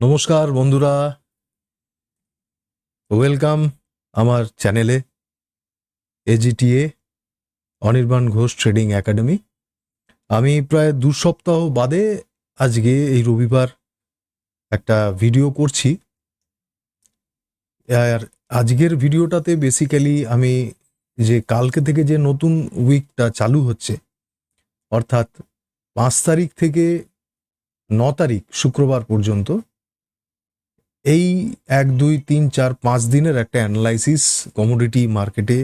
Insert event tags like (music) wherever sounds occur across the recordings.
নমস্কার বন্ধুরা। ওয়েলকাম আমার চ্যানেলে এজিটিএ অনির্বাণ ঘোষ ট্রেডিং একাডেমি আমি প্রায় দু সপ্তাহ বাদে আজকে এই রবিবার একটা ভিডিও করছি। আর আজকের ভিডিওটাতে বেসিক্যালি আমি যে কালকে থেকে যে নতুন উইকটা চালু হচ্ছে, অর্থাৎ পাঁচ তারিখ থেকে ন তারিখ শুক্রবার পর্যন্ত, এই এক, দুই, তিন, চার, পাঁচ দিনের একটা অ্যানালাইসিস কমোডিটি মার্কেটে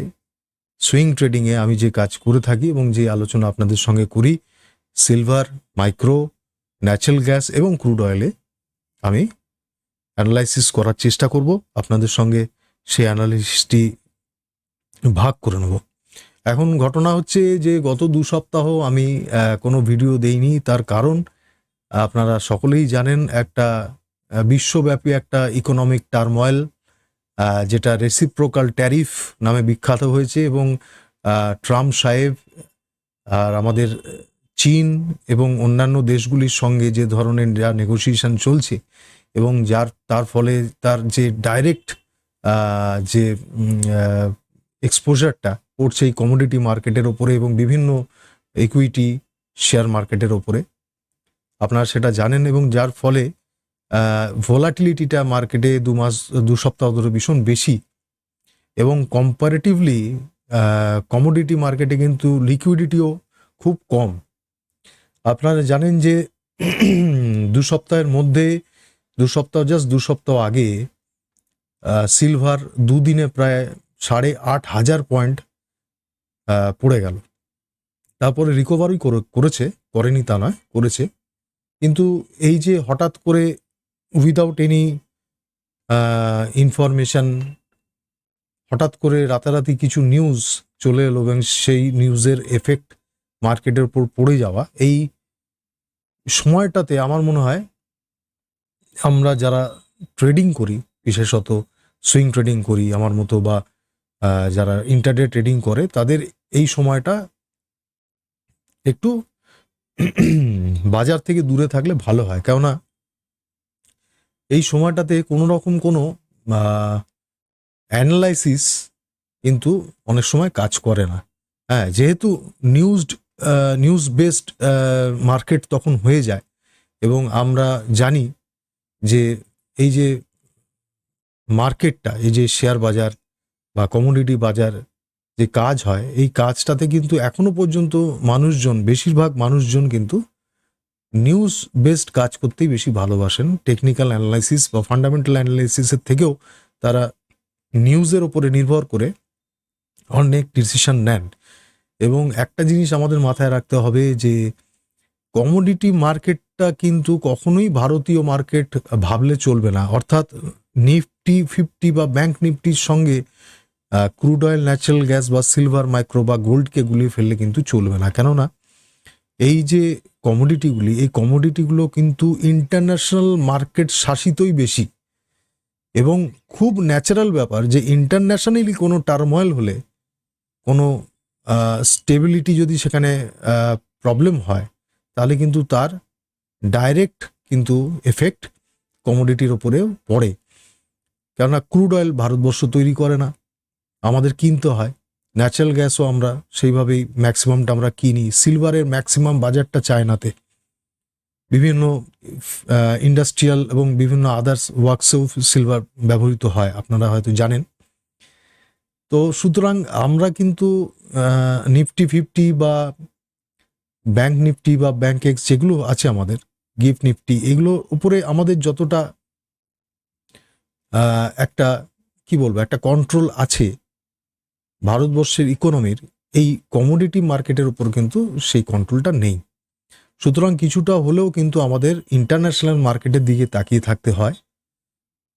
সুইং ট্রেডিংয়ে আমি যে কাজ করে থাকি এবং যে আলোচনা আপনাদের সঙ্গে করি সিলভার মাইক্রো ন্যাচারাল গ্যাস এবং ক্রুড অয়েলে আমি অ্যানালাইসিস করার চেষ্টা করব। আপনাদের সঙ্গে সেই অ্যানালিসিসটি ভাগ করে নেব। এখন ঘটনা হচ্ছে যে গত দু সপ্তাহ আমি কোনো ভিডিও দেইনি। তার কারণ, আপনারা সকলেই জানেন একটা বিশ্বব্যাপী একটা ইকোনমিক টার্ময়েল যেটা রেসিপ্রোকাল ট্যারিফ নামে বিখ্যাত হয়েছে এবং ট্রাম্প সাহেব আর আমাদের চীন এবং অন্যান্য দেশগুলির সঙ্গে যে ধরনের যা নেগোসিয়েশন চলছে এবং যার, তার ফলে তার যে ডাইরেক্ট যে এক্সপোজারটা পড়ছে এই কমোডিটি মার্কেটের ওপরে এবং বিভিন্ন ইকুইটি শেয়ার মার্কেটের ওপরে আপনারা সেটা জানেন এবং যার ফলে ভোলাটিলিটিটা মার্কেটে দু মাস, দু সপ্তাহ ধরে ভীষণ বেশি। এবং কম্পারেটিভলি কমোডিটি মার্কেটে কিন্তু লিকুইডিটিও খুব কম। আপনারা জানেন যে, দু সপ্তাহের মধ্যে, দু সপ্তাহ জাস্ট দু সপ্তাহ আগে সিলভার দুদিনে প্রায় সাড়ে আট হাজার পয়েন্ট পড়ে গেল। তারপরে রিকভারি করেছে, করেনি তা নয়, করেছে। কিন্তু এই যে হঠাৎ করে উইদাউট এনি ইনফরমেশন হঠাৎ করে রাতারাতি কিছু নিউজ চলে এলো এবং সেই নিউজের এফেক্ট মার্কেটের উপর পড়ে যাওয়া, এই সময়টাতে আমার মনে হয় আমরা যারা ট্রেডিং করি, বিশেষত সুইং ট্রেডিং করি আমার মতো বা যারা ইন্টারডে ট্রেডিং করে, তাদের এই সময়টা একটু (clears throat) বাজার থেকে দূরে থাকলে ভালো হয়। কেননা এই সময়টাতে কোনো রকম কোনো অ্যানালাইসিস কিন্তু অনেক সময় কাজ করে না। হ্যাঁ যেহেতু নিউজড নিউজ বেসড মার্কেট তখন হয়ে যায় এবং আমরা জানি যে এই যে মার্কেটটা এই যে শেয়ার বাজার বা কমোডিটি বাজার যে কাজ হয়, এই কাজটাতে কিন্তু এখনও পর্যন্ত মানুষজন, বেশিরভাগ মানুষজন কিন্তু নিউজ বেসড কাজ করতেই বেশি ভালোবাসেন। টেকনিক্যাল অ্যানালাইসিস বা ফান্ডামেন্টাল অ্যানালাইসিসের থেকেও তারা নিউজের ওপরে নির্ভর করে অনেক ডিসিশন নেন। এবং একটা জিনিস আমাদের মাথায় রাখতে হবে যে কমোডিটি মার্কেটটা কিন্তু কখনোই ভারতীয় মার্কেট ভাবলে চলবে না। অর্থাৎ নিফটি, ফিফটি বা ব্যাংক নিফটির সঙ্গে ক্রুড অয়েল ন্যাচারাল গ্যাস বা সিলভার মাইক্রো বা গোল্ডকে গুলিয়ে ফেললে কিন্তু চলবে না। কেননা এই যে কমোডিটিগুলি এই কমোডিটিগুলো কিন্তু ইন্টারন্যাশনাল মার্কেট শাসিতই বেশি। এবং খুব ন্যাচারাল ব্যাপার যে ইন্টারন্যাশনালি কোনো টার্ময়েল হলে, কোনো স্টেবিলিটি যদি সেখানে প্রবলেম হয়, তাহলে কিন্তু তার ডাইরেক্ট কিন্তু এফেক্ট কমোডিটির ওপরেও পড়ে। কেননা ক্রুড অয়েল ভারতবর্ষ তৈরি করে না। আমাদের কিনতে হয়। ন্যাচারাল গ্যাসও আমরা সেইভাবেই ম্যাক্সিমামটা আমরা কিনি। সিলভারের ম্যাক্সিমাম বাজারটা চায়নাতে। বিভিন্ন ইন্ডাস্ট্রিয়াল এবং বিভিন্ন আদার্স ওয়ার্কসেও সিলভার ব্যবহৃত হয়। আপনারা হয়তো জানেন। তো সুতরাং আমরা কিন্তু নিফটি ফিফটি বা ব্যাংক নিফটি বা ব্যাংক এক্স যেগুলো আছে আমাদের গিফট নিফটি এগুলোর উপরে আমাদের যতটা একটা, কি বলব, একটা কন্ট্রোল আছে ভারতবর্ষের ইকোনমির এই কমোডিটি মার্কেটের উপর কিন্তু সেই কন্ট্রোলটা নেই। সুতরাং কিছুটা হলেও কিন্তু আমাদের ইন্টারন্যাশনাল মার্কেটের দিকে তাকিয়ে থাকতে হয়।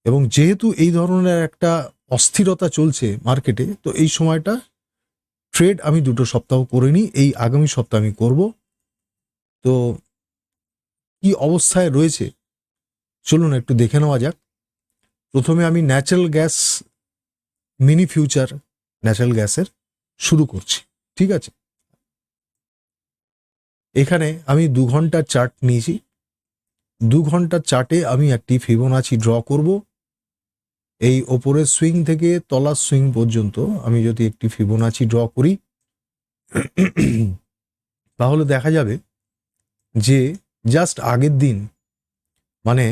এবং যেহেতু এই ধরনের একটা অস্থিরতা চলছে মার্কেটে তো এই সময়টা ট্রেড আমি দুটো সপ্তাহ করে নিই, এই আগামী সপ্তাহ আমি করব। তো কি অবস্থায় রয়েছে? চলুন একটু দেখে নেওয়া যাক। প্রথমে আমি natural gas mini future natural গ্যাসের শুরু করছি, ঠিক আছে? এখানে আমি দু ঘণ্টার চার্ট নিয়েছি। দু ঘণ্টার চার্টে আমি একটি ফিবোনাচি ড্র করব। এই ওপরের সুইং থেকে তলার সুইং পর্যন্ত আমি যদি একটি ফিবোনাচি ড্র করি, তাহলে দেখা যাবে যে জাস্ট আগের দিন মানে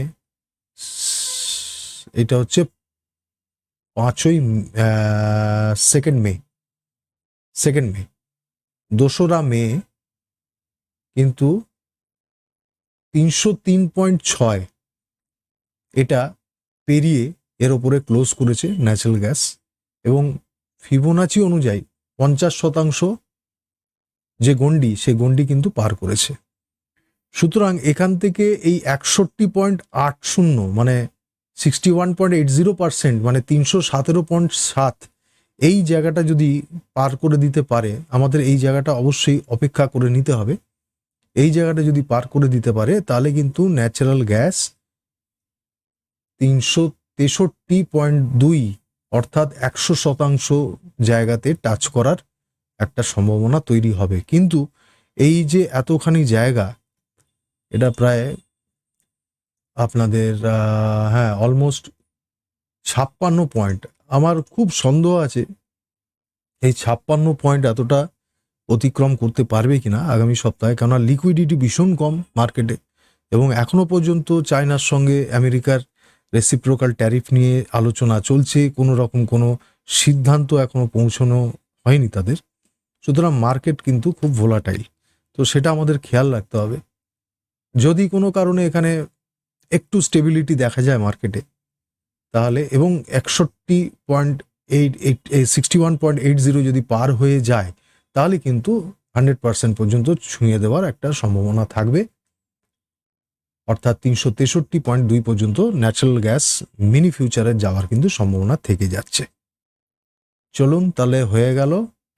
এটা হচ্ছে পাঁচই সেকেন্ড মে সেকেন্ড মে দোসরা মে কিন্তু তিনশো তিন পয়েন্ট ছয় এটা পেরিয়ে এর ওপরে ক্লোজ করেছে ন্যাচারাল গ্যাস এবং ফিবোনাচি অনুযায়ী পঞ্চাশ শতাংশ যে গন্ডি সে গন্ডি কিন্তু পার করেছে। সুতরাং এখান থেকে এই একষট্টি পয়েন্ট আট শূন্য মানে sixty one point eight zero percent মানে তিনশো সতেরো পয়েন্ট সাত। এই জায়গাটা যদি পার করে দিতে পারে, আমাদের এই জায়গাটা অবশ্যই অপেক্ষা করে নিতে হবে। এই জায়গাটা যদি পার করে দিতে পারে, তাহলে কিন্তু ন্যাচারাল গ্যাস তিনশো তেষট্টি পয়েন্ট দুই, অর্থাৎ একশো শতাংশ জায়গাতে টাচ করার একটা সম্ভাবনা তৈরি হবে। কিন্তু এই যে এতখানি জায়গা, এটা প্রায় আপনাদের হ্যাঁ অলমোস্ট ছাপ্পান্ন পয়েন্ট আমার খুব সন্দেহ আছে এই ছাপ্পান্ন পয়েন্ট এতটা অতিক্রম করতে পারবে কিনা আগামী সপ্তাহে, কেননা লিকুইডিটি ভীষণ কম মার্কেটে এবং এখনও পর্যন্ত চায়নার সঙ্গে আমেরিকার রেসিপ্রোকাল ট্যারিফ নিয়ে আলোচনা চলছে, কোনো রকম কোনো সিদ্ধান্ত এখনও পৌঁছানো হয়নি তাদের। সুতরাং মার্কেট কিন্তু খুব ভোলাটাইল তো সেটা আমাদের খেয়াল রাখতে হবে। যদি কোনো কারণে এখানে একটু স্টেবিলিটি দেখা যায় মার্কেটে তাহলে এবং একষট্টি point eight eight sixty one point eight zero যদি পার হয়ে যায়, তাহলে কিন্তু হান্ড্রেড পার্সেন্ট পর্যন্ত ছুঁয়ে দেওয়ার একটা সম্ভাবনা থাকবে। অর্থাৎ তিনশো তেষট্টি পয়েন্ট দুই পর্যন্ত ন্যাচারাল গ্যাস মিনি ফিউচারে যাওয়ার কিন্তু সম্ভাবনা থেকে যাচ্ছে। চলুন তাহলে হয়ে গেল,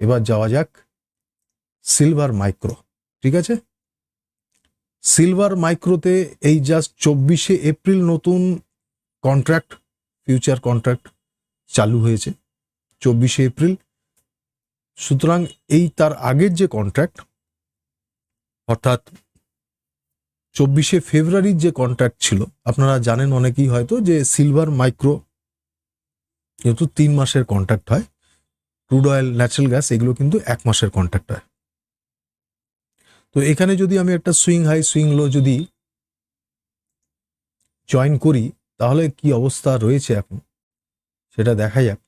এবার যাওয়া যাক সিলভার মাইক্রো ঠিক আছে? সিলভার মাইক্রোতে এই জাস্ট চব্বিশে এপ্রিল নতুন কন্ট্রাক্ট ফিউচার কন্ট্রাক্ট চালু হয়েছে, চব্বিশে এপ্রিল। সুতরাং এই তার আগের যে কন্ট্রাক্ট অর্থাৎ চব্বিশে ফেব্রুয়ারির যে কন্ট্রাক্ট ছিল, আপনারা জানেন অনেকেই হয়তো যে সিলভার মাইক্রো যেহেতু তিন মাসের কন্ট্রাক্ট হয়, ক্রুড অয়েল ন্যাচারাল গ্যাস এগুলো কিন্তু এক মাসের কন্ট্রাক্ট হয়। তো এখানে যদি আমি একটা সুইং হাই সুইং লো যদি জয়েন করি, তাহলে কি অবস্থা রয়েছে এখন? সেটা দেখা যাক।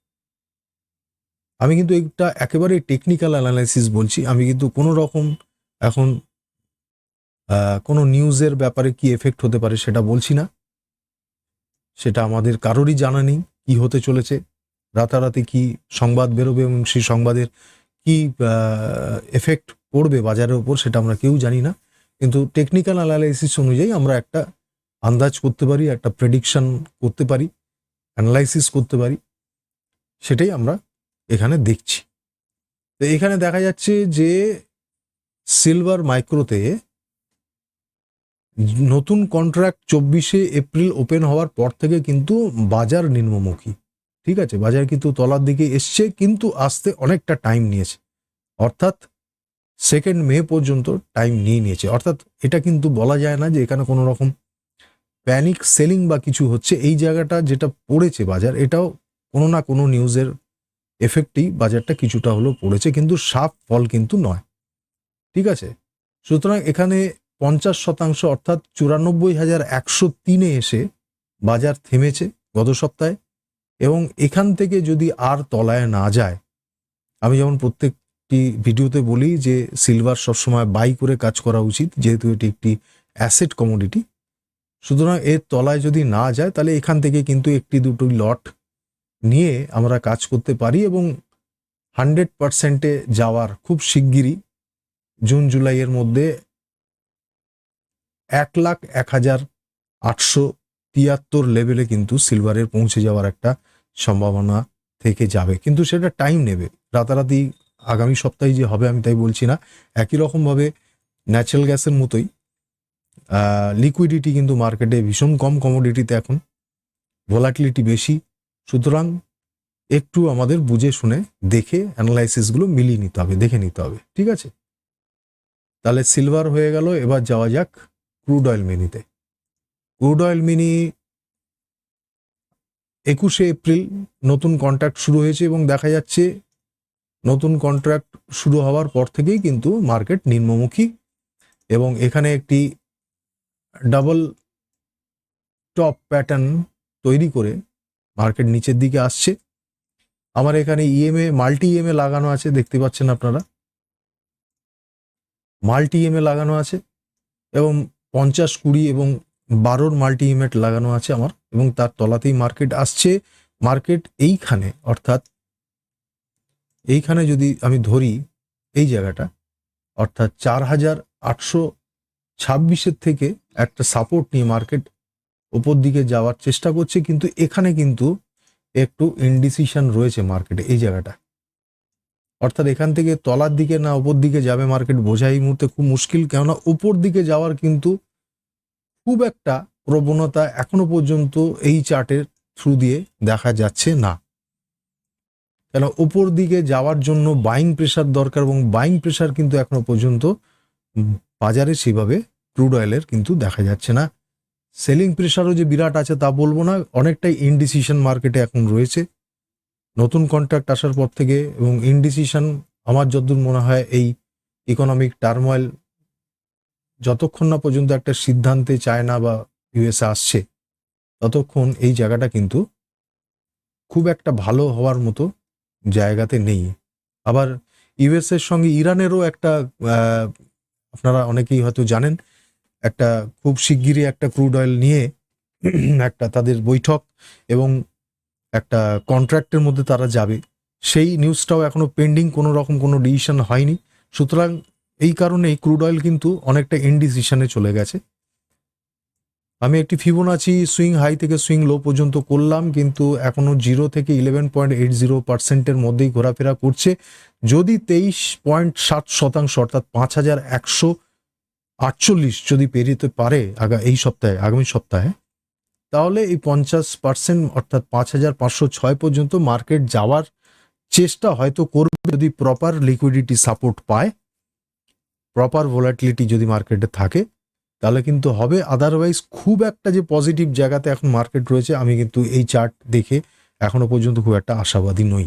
আমি কিন্তু একটা একেবারে টেকনিক্যাল অ্যানালাইসিস বলছি। আমি কিন্তু কোনো রকম এখন কোনো নিউজের ব্যাপারে কি এফেক্ট হতে পারে সেটা বলছি না। সেটা আমাদের কারোরই জানা নেই, কি হতে চলেছে, রাতারাতি কি সংবাদ বেরোবে এবং সেই সংবাদের কি এফেক্ট পড়বে বাজারের উপর সেটা আমরা কেউ জানি না। কিন্তু টেকনিক্যাল অ্যানালাইসিস অনুযায়ী আমরা একটা আন্দাজ করতে পারি, একটা প্রেডিকশন করতে পারি অ্যানালাইসিস করতে পারি, সেটাই আমরা এখানে দেখছি। তো এখানে দেখা যাচ্ছে যে সিলভার মাইক্রোতে নতুন কন্ট্রাক্ট চব্বিশে এপ্রিল ওপেন হওয়ার পর থেকে কিন্তু বাজার নিম্নমুখী। ঠিক আছে, বাজার কিন্তু তলার দিকে এসছে, কিন্তু আসতে অনেকটা টাইম নিয়েছে। অর্থাৎ সেকেন্ড মে পর্যন্ত টাইম নিয়ে নিয়েছে। অর্থাৎ এটা কিন্তু বলা যায় না যে এখানে কোনো রকম প্যানিক সেলিং বা কিছু হচ্ছে। এই জায়গাটা যেটা পড়েছে বাজার, এটাও কোনো না কোনো নিউজের এফেক্টেই বাজারটা কিছুটা হলেও পড়েছে, কিন্তু সাফ ফল কিন্তু নয়। ঠিক আছে? সুতরাং এখানে পঞ্চাশ শতাংশ অর্থাৎ চুরানব্বই হাজার একশো তিনে এসে বাজার থেমেছে গত সপ্তাহে। এবং এখান থেকে যদি আর তলায় না যায়, আমি যেমন প্রত্যেকটি ভিডিওতে বলি যে সিলভার সবসময় বাই করে কাজ করা উচিত, যেহেতু এটি একটি অ্যাসেট কমোডিটি। সুতরাং এর তলায় যদি না যায়, তাহলে এখান থেকে কিন্তু একটি দুটো লট নিয়ে আমরা কাজ করতে পারি এবং হান্ড্রেড পার্সেন্টে যাওয়ার খুব শিগগিরই জুন জুলাইয়ের মধ্যে এক লাখ এক হাজার আটশো তিয়াত্তর লেভেলে কিন্তু সিলভারের পৌঁছে যাওয়ার একটা সম্ভাবনা থেকে যাবে। কিন্তু সেটা টাইম নেবে। রাতারাতি আগামী সপ্তাহে যে হবে, আমি তাই বলছি না। একই রকমভাবে ন্যাচারাল গ্যাসের মতোই লিকুইডিটি কিন্তু মার্কেটে ভীষণ কম কমোডিটিতে এখন। ভোলাটিলিটি বেশি। সুতরাং একটু আমাদের বুঝে শুনে দেখে অ্যানালাইসিসগুলো মিলিয়ে নিতে হবে, দেখে নিতে হবে। ঠিক আছে? তাহলে সিলভার হয়ে গেল, এবার যাওয়া যাক ক্রুড অয়েল মিনিতে ক্রুড অয়েল মিনি একুশে এপ্রিল নতুন কন্ট্রাক্ট শুরু হয়েছে এবং দেখা যাচ্ছে নতুন কন্ট্রাক্ট শুরু হওয়ার পর থেকেই কিন্তু মার্কেট নিম্নমুখী এবং এখানে একটি ডাবল টপ প্যাটার্ন তৈরি করে মার্কেট নিচের দিকে আসছে। আমার এখানে ইএমএ মাল্টি ইএমএ লাগানো আছে, দেখতে পাচ্ছেন আপনারা। মাল্টি ইএমএ লাগানো আছে এবং পঞ্চাশ কুড়ি এবং বারোর মাল্টি ইএমএট লাগানো আছে আমার এবং তার তলাতেই মার্কেট আসছে। মার্কেট এইখানে, অর্থাৎ এইখানে যদি আমি ধরি এই জায়গাটা, অর্থাৎ চার হাজার আটশো ছাব্বিশের থেকে একটা সাপোর্ট নিয়ে মার্কেট ওপর দিকে যাওয়ার চেষ্টা করছে, কিন্তু এখানে কিন্তু একটু ইনডিসিশন রয়েছে মার্কেটে এই জায়গাটা। অর্থাৎ এখান থেকে তলার দিকে না ওপর দিকে যাবে মার্কেট বোঝা এই মুহূর্তে খুব মুশকিল, কেননা ওপর দিকে যাওয়ার কিন্তু খুব একটা প্রবণতা এখনও পর্যন্ত এই চার্টের থ্রু দিয়ে দেখা যাচ্ছে না। কেন? ওপর দিকে যাওয়ার জন্য বাইং প্রেশার দরকার এবং বাইং প্রেশার কিন্তু এখনও পর্যন্ত বাজারে সেভাবে ক্রুড অয়েলের কিন্তু দেখা যাচ্ছে না। সেলিং প্রেশারও যে বিরাট আছে তা বলব না, অনেকটাই ইনডিসিশন মার্কেটে এখন রয়েছে। নতুন কন্ট্রাক্ট আসার পর থেকে এবং ইনডিসিশন আমার যতদূর মনে হয় এই ইকোনমিক টার্মোয়েল যতক্ষণ না পর্যন্ত একটা সিদ্ধান্তে চায়না বা ইউএসএ আসছে, ততক্ষণ এই জায়গাটা কিন্তু খুব একটা ভালো হওয়ার মতো জায়গাতে নেই। আবার ইউএসএর সঙ্গে ইরানেরও একটা আপনারা অনেকেই হয়তো জানেন, একটা খুব শিগগিরই একটা ক্রুড অয়েল নিয়ে একটা তাদের বৈঠক এবং একটা কন্ট্রাক্টের মধ্যে তারা যাবে। সেই নিউজটাও এখনও পেন্ডিং কোনো রকম কোনো ডিসিশন হয়নি। সুতরাং এই কারণে ক্রুড অয়েল কিন্তু অনেকটা ইনডিসিশনে চলে গেছে। আমি একটি ফিবোনাচি সুইং হাই থেকে সুইং লো পর্যন্ত করলাম, কিন্তু এখনও জিরো থেকে ইলেভেন পয়েন্ট এইট জিরো পার্সেন্টের মধ্যেই ঘোরাফেরা করছে। যদি তেইশ পয়েন্ট সাত শতাংশ, অর্থাৎ পাঁচ হাজার একশো আটচল্লিশ যদি পেরিতে পারে আগা, এই সপ্তাহে, আগামী সপ্তাহে, তাহলে এই পঞ্চাশ পার্সেন্ট অর্থাৎ পাঁচ হাজার পাঁচশো ছয় পর্যন্ত মার্কেট যাওয়ার চেষ্টা হয়তো করবে যদি প্রপার লিকুইডিটি সাপোর্ট পায়। প্রপার ভোলাটিলিটি যদি মার্কেটে থাকে, তাহলে কিন্তু হবে। আদারওয়াইজ খুব একটা যে পজিটিভ জায়গাতে এখন মার্কেট রয়েছে, আমি কিন্তু এই চার্ট দেখে এখনও পর্যন্ত খুব একটা আশাবাদী নই।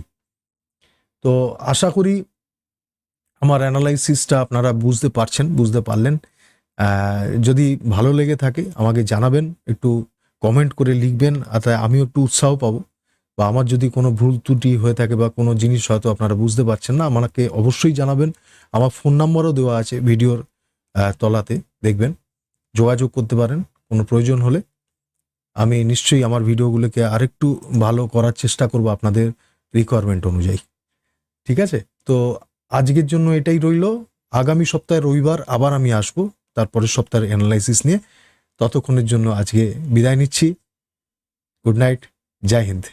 তো আশা করি আমার অ্যানালাইসিসটা আপনারা বুঝতে পারছেন, বুঝতে পারলেন। যদি ভালো লেগে থাকে, আমাকে জানাবেন, একটু কমেন্ট করে লিখবেন, আর আমিও একটু উৎসাহ পাবো। বা আমার যদি কোনো ভুল ত্রুটি হয়ে থাকে বা কোনো জিনিস হয়তো আপনারা বুঝতে পারছেন না, আমাকে অবশ্যই জানাবেন। আমার ফোন নাম্বারও দেওয়া আছে ভিডিওর তলাতে, দেখবেন। যোগাযোগ করতে পারেন, কোনো প্রয়োজন হলে। আমি নিশ্চয়ই আমার ভিডিওগুলোকে আরেকটু ভালো করার চেষ্টা করব আপনাদের রিকোয়ারমেন্ট অনুযায়ী। ঠিক আছে? তো আজকের জন্য এটাই রইল। আগামী সপ্তাহে রবিবার আবার আমি আসব, তারপরের সপ্তাহের অ্যানালাইসিস নিয়ে। ততক্ষণের জন্য আজকে বিদায় নিচ্ছি। গুড নাইট জয় হিন্দ